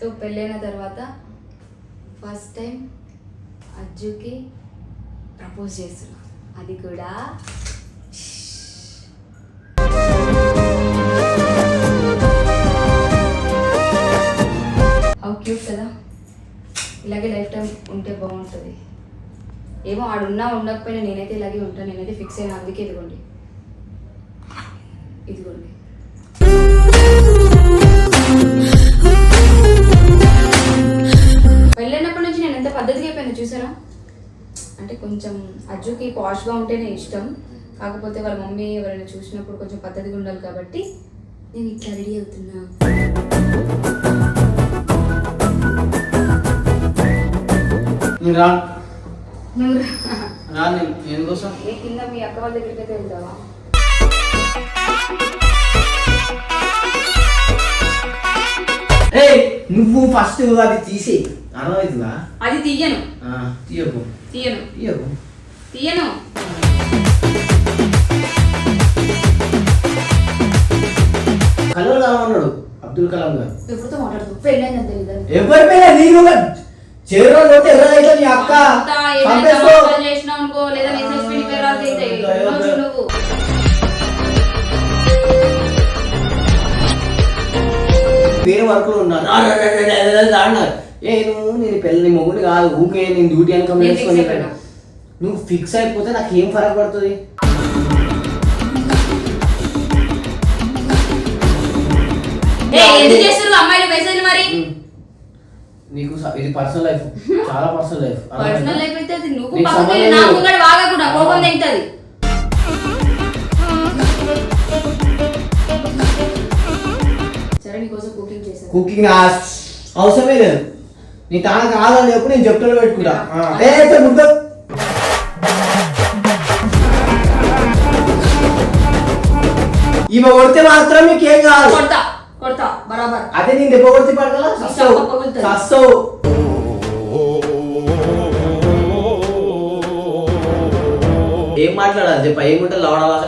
So పెళ్ళైన తర్వాత first time అజ్జుకి propose చేస్తున్నా. అది కూడా అవు క్యూట్ కదా. ఇలాగే లైఫ్ టైం ఉంటే బాగుంటుంది. ఏమో ఆడున్నా ఉండకపోయినా నేనైతే ఇలాగే ఉంటాను నేనైతే ఫిక్స్ అయినా అందుకే ఇదిగోండి. ఇదిగోండి. అంటే కొంచెం అజ్జుకి పాష్గా ఉంటేనే ఇష్టం. కాకపోతే వాళ్ళ మమ్మీ ఎవరైనా చూసినప్పుడు కొంచెం పద్ధతిగా ఉండాలి కాబట్టి నేను ఇట్లా రెడీ అవుతున్నా. ఏ కింద మీ అక్క వాళ్ళ దగ్గరికి అయితే వెళ్తావా నువ్వు ఫస్ట్ అది తీసి అర్థమవుతుందా అది తీయను. తీయకు. తీయను తీయను కావాలన్నాడు అబ్దుల్ కలాం గారు ఎప్పుడుతో మాట్లాడుతూ పెళ్ళైందని తెలియదు ఎవరి మీద నీకు చేరులో కొట్టి ఎర్రగైతే నీ అక్క చంపేసుకో. చేసినావు అనుకో లేదా మెసేజ్ పెళ్ళి పేరు రాసి నువ్వు వేరే వర్క్ ఉన్నారు అన్నారు ఏ నువ్వు నేను పెళ్ళి మొగుడు కాదు ఊకే నేను డ్యూటీ అనుకో అయిపోయినా. నువ్వు ఫిక్స్ అయిపోతే నాకు ఏం ఫరక్ పడుతుంది నీకు ఇది పర్సనల్ లైఫ్ చాలా పర్సనల్ లైఫ్ పర్సనల్ లైఫ్ అయితే అది నువ్వు పక్కకి నా లేదు. ముంగడు వాగకుండా కోపం తింటది సరే నీకోసం కుకింగ్ చేశాను. కుకింగ్ అవసరమే లేదు. నీ తాన కాదని చెప్పు నేను చెప్తాను పెట్టుకుంటా. ఏ, ఏ, ముద్ద ఈమె కొడితే మాత్రం మీకేం కాదు. కొడతా కొడతా బరాబర్. అదే నేను దెబ్బ కొడితే పడగల. సస్తావు ఏం మాట్లాడాలి? చెప్ప ఏముంటే లవడాలా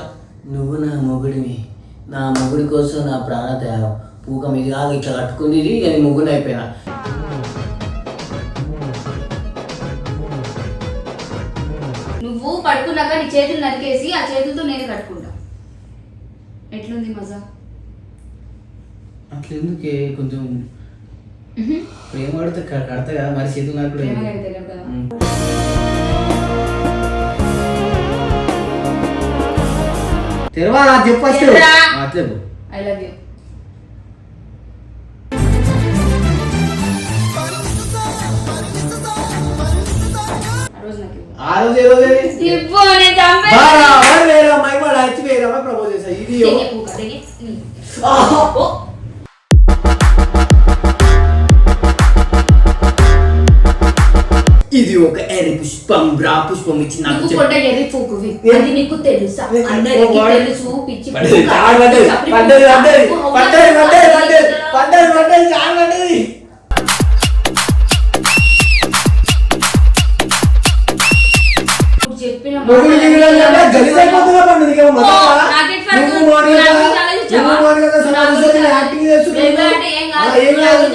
నువ్వు నా మొగుడివి. నా మొగుడి కోసం నా ప్రాణ త్యాగం పూకం కాదు ఇట్లా కట్టుకుంది ఇక నీ ముగ్గురు అయిపోయినా. పడుకున్నాక నీ చేతులు నరికేసి ఆ చేతులతో నేను కట్టుకుంటా. ఎట్లుంది మజా? అట్లా ఎందుకే కొంచెం ప్రేమ పడితే క- కడతా కదా మరి చేతులు నాకు. తెరవా చెప్పు చెప్పు. ఐ లవ్ యూ రోజు నాకు ఇవ్వు. ఆ రోజు ఏ రోజు ఏది? ఇవ్వు, నేను చంపేస్తా. బాగా, వాడు వేరే అమ్మాయి వాడు వచ్చి వేరే అమ్మాయి ప్రపోజ్ చేశా ఇది ఒక ఎర్రి పుష్పం బ్రా పుష్పం ఇచ్చి నాకు నువ్వు ఎర్రి? అది తెలుసా ఏ? అందరికి వాడు- తెలుసు పిచ్చి పడ్డది, పడ్డది, పడ్డది. పడ్డది, పడ్డది? పడ్డది, పడ్డది, మొగుడు దిగులు అంటే గలీజ్ అయిపోతుందా పండు నీకేమో? నువ్వు యాక్టింగ్ చేస్తున్నావు. ఏం కాదు.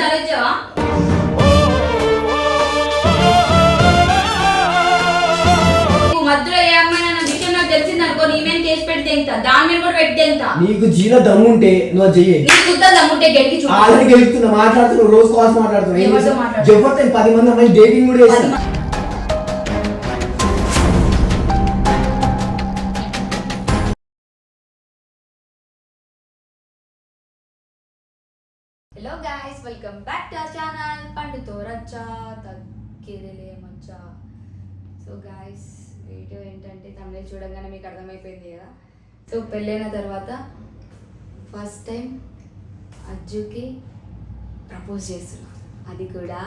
విషయం నాకు తెలిసింది అనుకో నీ మీద కేసు పెడితే ఎంత? దాని మీద కూడా పెడితే ఎంత? నీకు జీలో దమ్ముంటే నువ్వు చెయ్యి. ఆల్రెడీ గెలుపుతున్నా మాట్లాడుతున్నా రోజు కాల్స్? మాట్లాడుతున్నావు? నేను పది మంది అమ్మాయి డేటింగ్ కూడా చేస్తాను సో గాయ్స్ వీడియో ఏంటంటే తమిళ చూడగానే మీకు అర్థమైపోయింది కదా. సో పెళ్ళైన తర్వాత ఫస్ట్ టైం అజ్జుకి ప్రపోజ్ చేస్తున్నా. అది కూడా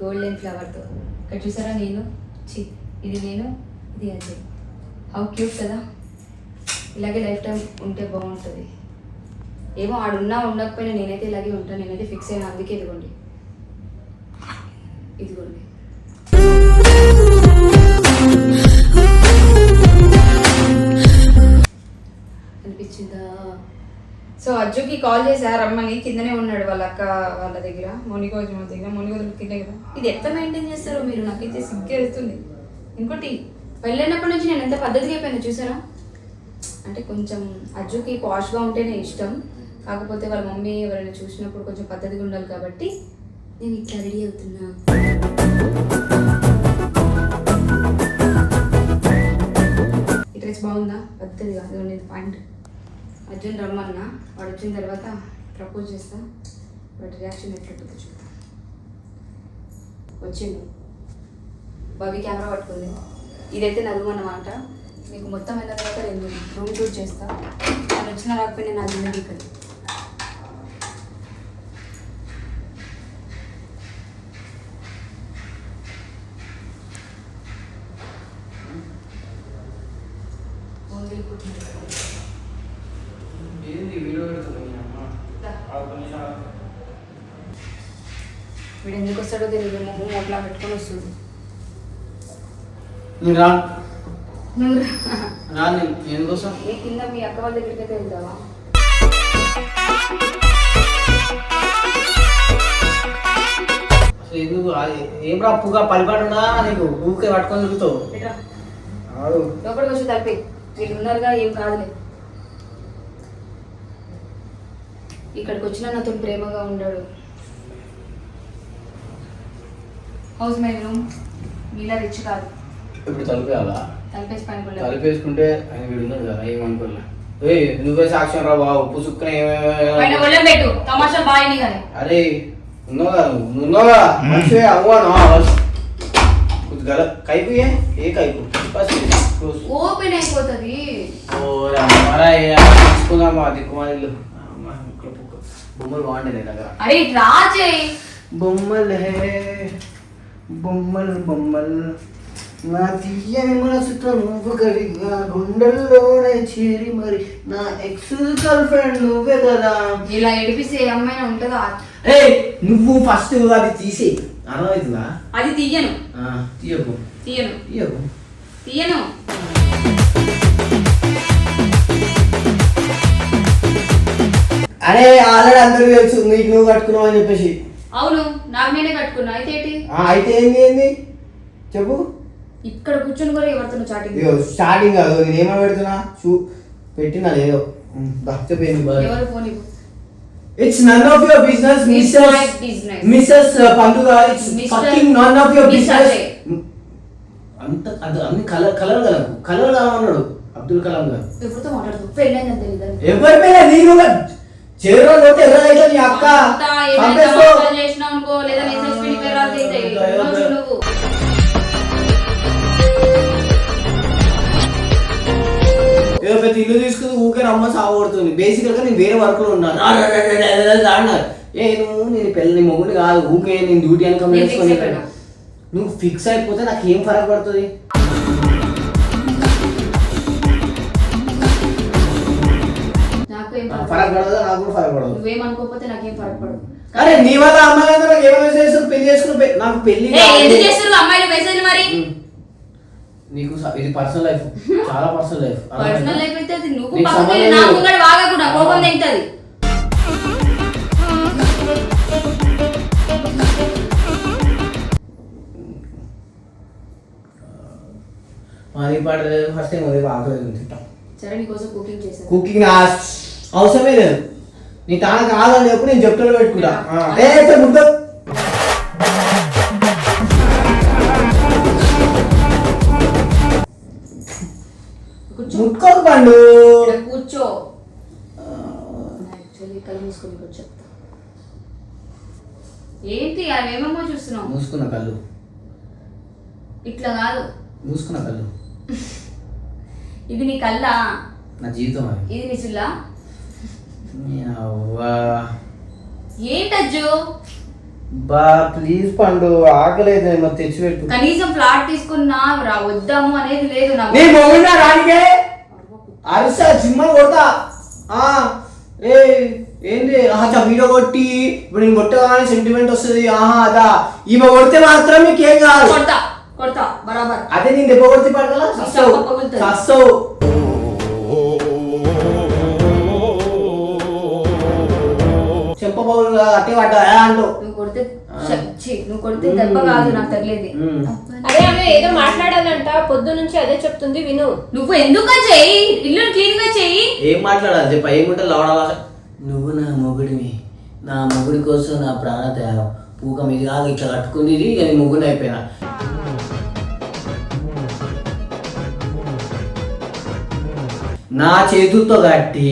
గోల్డెన్ ఫ్లవర్తో ఇక్కడ చూసారా నేను? చి ఇది నేను ఇది అజయ్ హౌ క్యూట్ కదా. ఇలాగే లైఫ్ టైం ఉంటే బాగుంటుంది. ఏమో ఆడున్నా ఉండకపోయినా నేనైతే ఇలాగే ఉంటాను నేనైతే ఫిక్స్ అయినా అందుకే ఇదిగోండి. ఇదిగోండి. అనిపించిందా? సో అజ్జుకి కాల్ చేశారు రమ్మని కిందనే ఉన్నాడు వాళ్ళ అక్క వాళ్ళ దగ్గర మునిగోజు దగ్గర మునిగోజులు కింద కదా. ఇది ఎట్లా మెయింటైన్ చేస్తారో మీరు? నాకైతే సిగ్గేస్తుంది ఇంకోటి వెళ్ళినప్పటి నుంచి నేను ఎంత పద్ధతిగా అయిపోయినా చూసారా? అంటే కొంచెం అజ్జుకి పాష్గా ఉంటేనే ఇష్టం. కాకపోతే వాళ్ళ మమ్మీ ఎవరైనా చూసినప్పుడు కొంచెం పద్ధతిగా ఉండాలి కాబట్టి నేను ఇట్లా రెడీ అవుతున్నా. ఈ డ్రెస్ బాగుందా? పద్ధతిగా అది ఉండేది పాయింట్. అర్జున్ రమ్మన్నా వాడు వచ్చిన తర్వాత ప్రపోజ్ చేస్తా. వాడి రియాక్షన్ ఎట్లుంటుందో చూద్దాం. వచ్చిండు. బాబీ కెమెరా పట్టుకుంది. ఇదైతే నా రూమ్ అన్నమాట. మీకు మొత్తం అయిన తర్వాత నేను రూమ్ టూర్ చేస్తా. నేను వచ్చిన రాకపోయినా నా జిందగీ ఇక్కడ వీడు ఎందుకు వస్తాడో తెలియదు మొహం పెట్టుకొని వస్తుంది. రా. నువ్వు రా. నేను ఎందుకు వస్తా నీ కింద మీ అక్క వాళ్ళ దగ్గరికి అయితే వెళ్తావా అసలు ఎందుకు? అది ఏం రా పుగా పలిపాటు ఉందా? నీకు ఊకే పట్టుకొని తిరుగుతావు. లోపలికి వచ్చి తలిపి. వీళ్ళు ఉన్నారుగా ఏం కాదులే. ఇక్కడికి వచ్చిన నాతో ప్రేమగా ఉండాడు. హౌస్ మేడ్ రూమ్ మీలా రిచ్ కాదు. ఇప్పుడు తలిపేయాలా? తలిపేసి పని కూడా తలిపేసుకుంటే ఆయన వీడు ఉన్నాడు కదా ఏమనుకోలే ఏ నువ్వే సాక్ష్యం రా బాబు పైన ఒళ్ళం పెట్టు తమాషా బాగా కానీ. అరే ఉన్నావా నువ్వు? నువ్వు ఉన్నావా మంచిగా అవ్వను కొద్దిగా కైపు ఏ ఏ కైపు? ఓపెన్ అయిపోతుంది. ఓరా మరా తీసుకుందామా దిక్కుమాలిల్లు. బొమ్మలు బాగుంటాయి నీ దగ్గర. అరే చేయి బొమ్మలు హే బొమ్మలు బొమ్మలు. నా తీయని మనసుతో నువ్వు కడిగా గుండెల్లోనే చేరి మరి నా ఎక్స్ గర్ల్ ఫ్రెండ్ నువ్వే కదా. ఇలా ఎడిపిస్తే ఏ అమ్మాయినా ఉంటుందా? ఏ నువ్వు ఫస్ట్ అది తీసి. అర్థమవుతుందా? అది తీయను. ఆ, తీయకు. తీయను. తీయకు. తీయను. అరే ఆల్రెడీ అందరికి తెలుసు నీకు నువ్వు కట్టుకున్నావు అని చెప్పేసి. అవును నాకు నేనే కట్టుకున్నా. అయితే ఏంటి? ఆ, అయితే ఏంది ఏంది? చెప్పు. ఇక్కడ కూర్చొని కూడా ఎవరితో చాటింగ్ ఇగో స్టార్టింగ్ కాదు నేను ఏమని పెడుతున్నా? చూ పెట్టినా లేదో. చెప్పింది ఎవరు ఫోన్ ఇవ్వు? It's none of your business It's missus my business. Missus పండుగ it's Mr. Fucking none of your Mr. Business Jay. అంత అది అన్ని కలర్ కలర్ కలర్ కలర్ కావాలన్నాడు అబ్దుల్ కలాం గారు. ఎవరితో మాట్లాడుతూ పెళ్ళైందని తెలియదు ఎవరి మీద నీకు చేరు ఎవరైతే నీ అక్క ఏదో పెద్ద ఇల్లు తీసుకుని ఊకే రమ్మ సాగొడుతుంది బేసికల్గా నేను వేరే వర్క్లో ఉన్నాను అన్నారు. ఏ నువ్వు నేను పెళ్ళి నీ మొగుడు కాదు. ఊకే నేను డ్యూటీ అని కంప్లీట్. నువ్వు ఫిక్స్ అయిపోతే నాకు ఏం ఫరక్ పడుతుంది? నాకు ఫరక్ ఫరక్ పడదు నాకు కూడా ఫరక్ పడదు. నువ్వేమనుకోకపోతే నాకేం ఫరక్ పడదు. అరే నీ వల్ల అమ్మాయిలందరూ నాకు ఏమైనా చేస్తారు? పెళ్ళి చేసుకుని నాకు పెళ్ళి. ఎందుకు చేస్తారు? అమ్మాయిలు మెసేజ్ మరి. నీకు ఇది పర్సనల్ లైఫ్. చాలా పర్సనల్ లైఫ్. పర్సనల్ లైఫ్ అయితే అది నువ్వు సంబంధం నా. ముంగడ వాగకుండా కోపం తింటది మాది పాట ఫస్ట్ టైం అదే ఆకలి తింటాం సరే నీకోసం కుకింగ్ చేశాను. కుకింగ్ అవసరమే లేదు. నీ తాను కాదని చెప్పు నేను చెప్తాను పెట్టుకుంటా. ఏ ముద్ద. కూర్చో. ముట్టుకోకు పండు. కూర్చో. కళ్ళు చెప్తా. ఏంటి అవేమేమో చూస్తున్నావు? మూసుకున్న కళ్ళు. ఇట్లా కాదు. మూసుకున్న కళ్ళు. ఇది నీ కల్లా నా జీవితం ఇది నీ అవ్వా ఏంటజ్జు బా ప్లీజ్ పండు ఆకలి అయితే మరి తెచ్చిపెట్టు. కనీసం ఫ్లాట్ తీసుకున్నా రా వద్దాము అనేది లేదు నాకు. నీ మొగుడా రానికే? అరిసా జిమ్మ కొడతా. ఆ ఏ ఏంది? ఆహా వీడియో కొట్టి ఇప్పుడు నేను కొట్టగానే సెంటిమెంట్ వస్తుంది. ఆహా అదా. ఈమె కొడితే మాత్రం మీకు ఏం కాదు. కొడతా కొడతా బరాబర్. అదే నేను దెబ్బ కొడితే పడగల సస్తావు. సస్తావు అట్టే పడ్డా అంటూ. నువ్వు కొడితే నువ్వు దెబ్బ కాదు నాకు తగిలేది. అదే ఆమె ఏదో మాట్లాడాలంట పొద్దు నుంచి అదే చెప్తుంది విను. నువ్వు ఎందుకు చెయ్యి? ఇల్లు క్లీన్గా చెయ్యి. ఏం మాట్లాడాలి? చెప్ప ఏముంటే లవడాల నువ్వు నా మొగుడివి. నా మొగుడి కోసం నా ప్రాణ త్యాగం పూక మీద కాదు ఇట్లా కట్టుకుంది ఇక నీ అయిపోయినా. నా చేతులతో కట్టి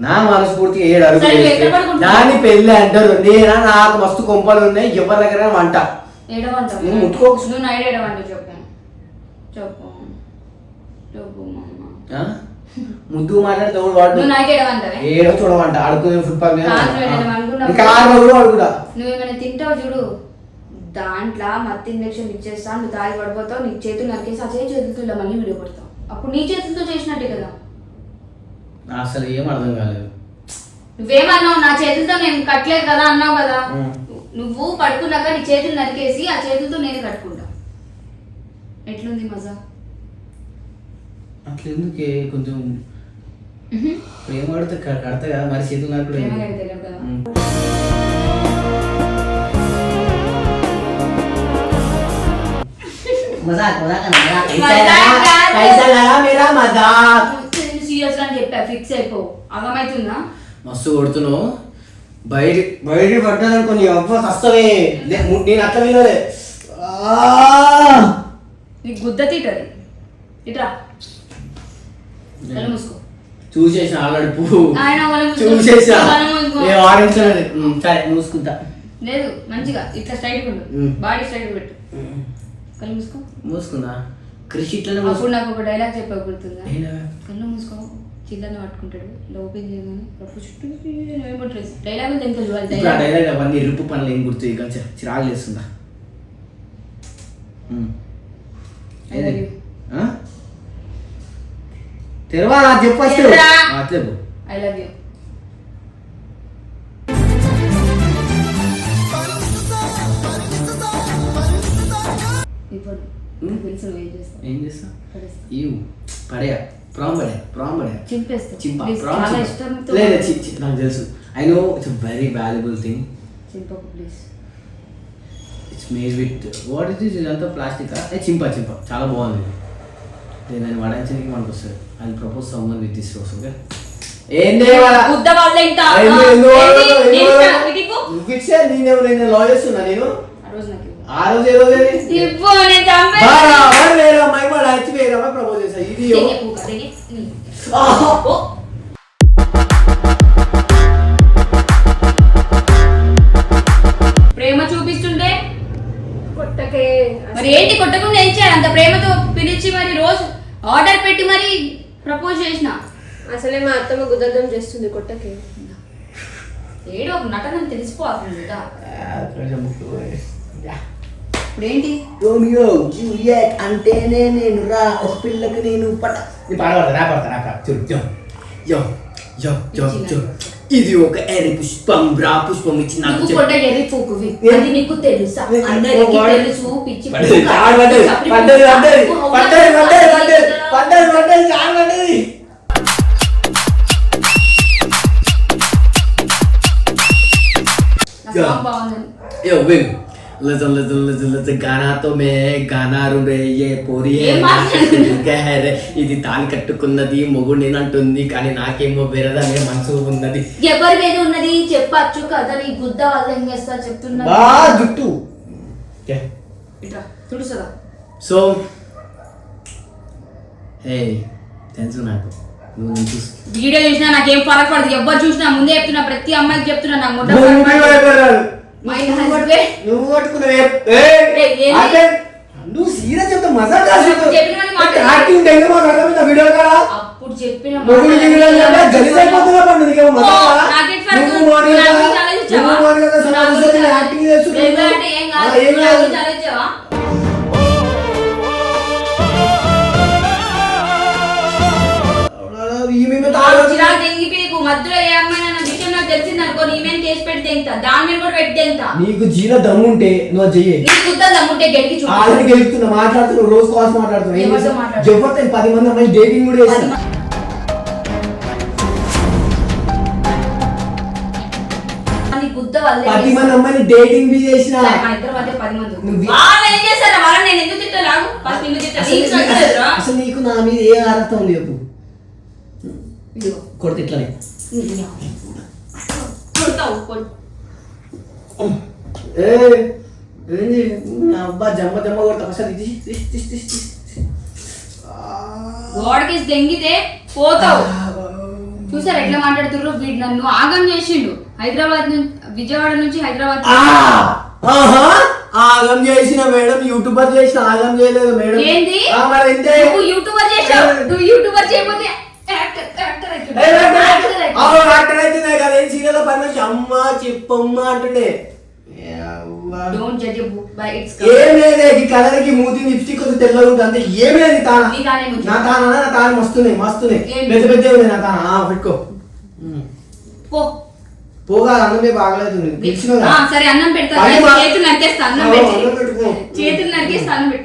నా మనస్ఫూర్తిగా ఏడు పడుకుంటున్నావు? దాన్ని పెళ్ళి అంటారు. నేనా? నాకు మస్తు కొంపలు ఉన్నాయి. ఎవరి దగ్గర వంట. ముట్టుకోకు. ముద్దు మాట్లాడితే వాడు? ఏడో చూడమంట. అనుకున్నావా? ఇంకా ఆరు కూడా నువ్వేమైనా తింటావు చూడు. దాంట్లో మత్తి ఇంజక్షన్ ఇచ్చేస్తా నువ్వు తాగి పడిపోతావు నీ చేతులు నరికేసి ఆ చేయి చేతులతో మళ్ళీ వీడియో పడతావు అప్పుడు నీ చేతులతో చేసినట్టే కదా. అసలు ఏం అర్థం కాలేదు. నువ్వేమన్నావు? నా చేతులతో నేను కట్టలేదు కదా అన్నావు కదా. నువ్వు పడుకున్నాక నీ చేతులు నరికేసి ఆ చేతులతో నేను కట్టుకుంటా. ఎట్లుంది మజా? అట్లా ఎందుకే కొంచెం ప్రేమ కడితే కడతా కదా మరి చేతులు మజాక్ మజాక్ కాదు. మేరా? మజాక్. సీరియస్ అని చెప్పా ఫిక్స్ అయిపో అర్థమవుతుందా? మస్తు కొడుతున్నావు. బయట బయట పడ్డాదనుకో నీ అవ్వ కష్టమే నేను అట్లా వినలే. ఆ! నీకు గుద్ద తిట్టది ఇట్రా. మూసుకో. చూసేసిన ఆల్రెడీ పువ్వు ఆయన వాళ్ళు మూసుకో. చూసేసా వాళ్ళు మూసుకో. నేను ఆడించలేదు సరే మూసుకుంటా. లేదు మంచిగా. ఇట్లా స్ట్రైట్ ఉండు. బాడీ స్ట్రైట్ పెట్టు. కళ్ళు మూసుకో. మూసుకున్నా కృషి ఇట్లనే అప్పుడు నాకు ఒక డైలాగ్ చెప్పా గుర్తుందా? కళ్ళు మూసుకో చిల్లన్న పట్టుకుంటాడు ఇలా ఓపెన్ చేయగానే కప్పు చుట్టూ డైలాగ్ ఎంత చూడాలి డైలాగ్. అవన్నీ ఇరుపు పనులు ఏం గుర్తు ఇక చి- చిరాకు లేస్తుందా? ఉమ్. I love you. ఆ? తెరవా నాకు చెప్పు. చెప్పు. ఐ లవ్ యూ ఇప్పుడు ఏం చేస్తా పడేస్తా. ఇవ్ పడయా? ప్రామ్ పడయా? ప్రామ్ పడయా? చింపేస్తా. చింప? ప్రామ్ లేదు నాకు తెలుసు. I know it's very valuable thing it's made with what is this ఇదంతా ప్లాస్టిక్? ఏ చింప చింప. చాలా బాగుంది. నేను దాన్ని వాడించడానికి మనకు వస్తుంది. Propose someone with this rose okay ఏంది ఇవ్వు. లా చేస్తున్నా నేను? ఆ రోజు ఏ రోజు వేరే అమ్మాయి వచ్చి వేరే అమ్మాయి ప్రపోజ్ చేశా ఇది. ప్రేమ చూపిస్తుంటే? కొట్టకే. మరి ఏంటి కొట్టకుండా ఏం చేయాలి? అంత ప్రేమతో పిలిచి మరి రోజు ఆర్డర్ పెట్టి మరి ప్రపోజ్ చేసిన? అసలే మా అత్తమ్మ గుద్దర్థం చేస్తుంది కొట్టకే. ఏడో ఒక నటన తెలిసిపోతుంది కదా ఆ, కొంచెం ముక్కు పోయి. యా. ఇప్పుడు ఏంటి రోమియో జూలియట్ అంటేనే నేను రా ఒక పిల్లకి నేను పట నీ పాట పడతా రా పడతా రా చూడు జో జో జో జో జో ఇది ఒక ఎర్రి పుష్పం రా పుష్పం ఇచ్చి నాకు నువ్వు చెప్పు. కొట్ట ఎర్రి పూకువి ఏ? అది నీకు తెలుసా? అందరికి తెలుసు పిచ్చి పడ్డది, పడ్డది, చప్రి పడ్డది, పూక. పడ్డది, నువ్వు పడ్డది, అవునా? పడ్డది, పడ్డది, కదా? పడ్డది, పడ్డది, చాలు పడ్డది. నా గానా తో మే గానా రురే ఏ పోరి. ఇది తాళి కట్టుకున్నది మొగుడు నేనంటుంది కానీ నాకేమో వేరేదనే మనసు ఉన్నది. ఎవరి మీద ఉన్నది? చెప్పచ్చు కదా నీ గుద్ద వాళ్ళు ఏం చేస్తా చెప్తున్నా. బా జుట్టు. ఇట్రా తుడుసదా సో హే తెలుసు నాకు. వీడియో చూసినా నాకేం ఫరక్ పడదు. ఎవరు చూసినా ముందే చెప్తున్నా ప్రతి అమ్మాయికి చెప్తున్నా నాకు నువ్వు పట్టుకున్నావు నువ్వు సీరియస్ చెప్తా మజా కాదు. యాక్టింగ్ టైం మాకు అర్థమైందా వీడియో కాడా అప్పుడు చెప్పిన మొగుడు మాటలు గిగుడు అంటే గలీజ్ అయిపోతున్నా పండు నీకేమో మజా ఓ, కాదా? నువ్వు? మార్నింగ్ నువ్వు మార్నింగ్ యాక్టింగ్ ఏం? ఈమె. చిరాకు తెంగిపోయి మధ్యలో ఏ అమ్మాయి తెలిసింది అనుకో నీ మీద కేసు పెట్టి తెంగుతా దాని మీద కూడా పెట్టి తెంగుతా నీకు జీలో దమ్ముంటే నువ్వు చెయ్యి. నీ గుద్ద దమ్ముంటే గెలికి చూడు. ఆల్రెడీ గెలుపుతున్నా మాట్లాడుతున్నా రోజు కాల్స్ మాట్లాడుతున్నా? ఎవరితో పది మంది అమ్మాయి డేటింగ్ కూడా చేస్తున్నా. పది మంది అమ్మాయిని డేటింగ్ బి చేసిన. ఇద్దరి మధ్య పది మంది. ఉన్నారు. నువ్వు- వాళ్ళు ఏం చేశారు? వాళ్ళని నేను ఎందుకు తిట్టాను? లాగు ఫస్ట్ నిన్ను అసలు నీకు నా మీద ఏ అర్హత ఇదిగో. కొడితే ఇట్లనే. కొడు. ఏ ఏంది? అబ్బా జమ్మ జమ్మ కొడతా. ఒకసారి గోడకి దెంగితే పోతావు. చూసారు ఎట్లా మాట్లాడుతుర్రు? వీడు నన్ను ఆగం చేసిండు. హైదరాబాద్ నుంచి విజయవాడ నుంచి హైదరాబాద్! ఆగం చేసిన మేడం యూట్యూబర్ చేసిన ఆగం చేయలేదు మేడం. ఏంది? యూట్యూబర్ చేసావు. యూట్యూబర్ చేయకపోతే యాక్టర్ అయితే- కదా. ఏం సీరియల్ పని అమ్మ చెప్పమ్మ అంటుండే. ఏం లేదే ఈ కలర్కి మూతి లిప్స్టిక్ కొంచెం తెల్లగా ఉంటుంది అంతే. ఏం లేదు తాన. నీ తానే. నా తాన మస్తున్నాయి మస్తున్నాయి? పెద్ద పెద్ద ఉన్నాయి నా తాన. పెట్టుకో. పోగా అన్నమే బాగలేదు. సరే అన్నం పెడతా. చేతులు నరికేస్తా అన్నం పెట్టుకో. చేతులు నరికేస్తా అన్నం పెట్టు